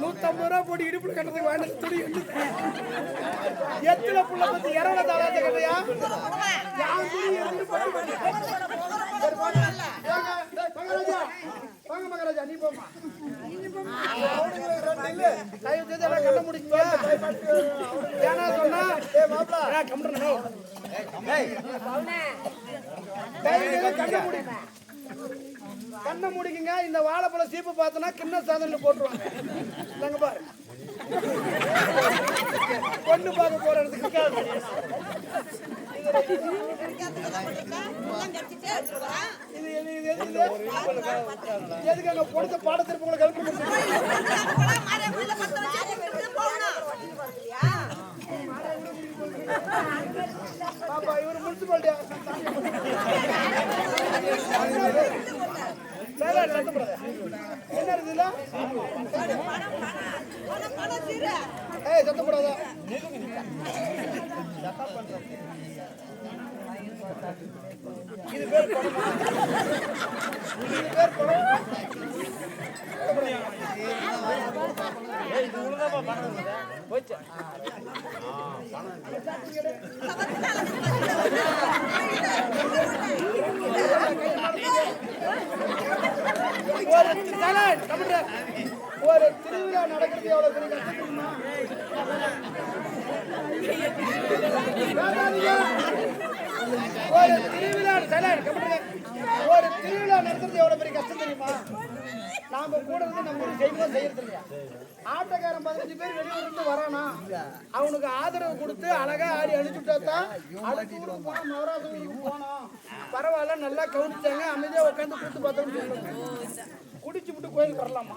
நூத்தம்பது ரூபா போட்டு இடுப்புல கட்டுறதுக்கு வேண்டிய துணி எத்தனை புள்ள பத்தி இரவல தாளாச்ச கட்டையா துணி இருந்து மகாராஜா வாங்க மகாராஜா நீ போமா தயவு செய்து எல்லாம் ஏன்னா சொன்னா ஏன் கண்ணை முடி கண்ணை முடிக்குங்க. இந்த வாழைப்பழம் சீப்பு பார்த்தோன்னா கிண்ண சாதனையில் போட்டுருவாங்க. நாங்க பாரு. பொண்ணு பார்க்க போற இடத்துக்கு இது இது எது எதுக்கு அங்க பொடுத்த பாடத்திற்கு உங்களை கல்வி பாப்பா இவர் முனிசிபாலிட்டியா சரி சத்தப்படாத என்ன இருக்குதுல ஏய் சத்தப்படாத இது பேர் பணமா? இது பேர் பணம் ஒரு ஒரு திருவிழா நடக்கிறது எவ்வளவு பெரிய கஷ்டம் ஒரு திருவிழா தலை, ஒரு திருவிழா நடத்துறது எவ்வளவு பெரிய கஷ்டம் தெரியுமா? நாம கூட இருந்து நம்ம ஒரு செய்வோம் செய்யறது இல்லையா ஆட்டக்காரன் பதினஞ்சு பேர் வெளியூர்ல இருந்து வரானா அவனுக்கு ஆதரவு கொடுத்து அழகா ஆடி அனுப்பிச்சுட்டா தான் அடுத்த ஊருக்கு போனா நவராத்திரி போனோம் பரவாயில்ல நல்லா கவனிச்சாங்க அமைதியா உட்காந்து கூத்து பார்த்தோம்னு சொல்லுங்க. குடிச்சு விட்டு கோயிலுக்கு வரலாமா?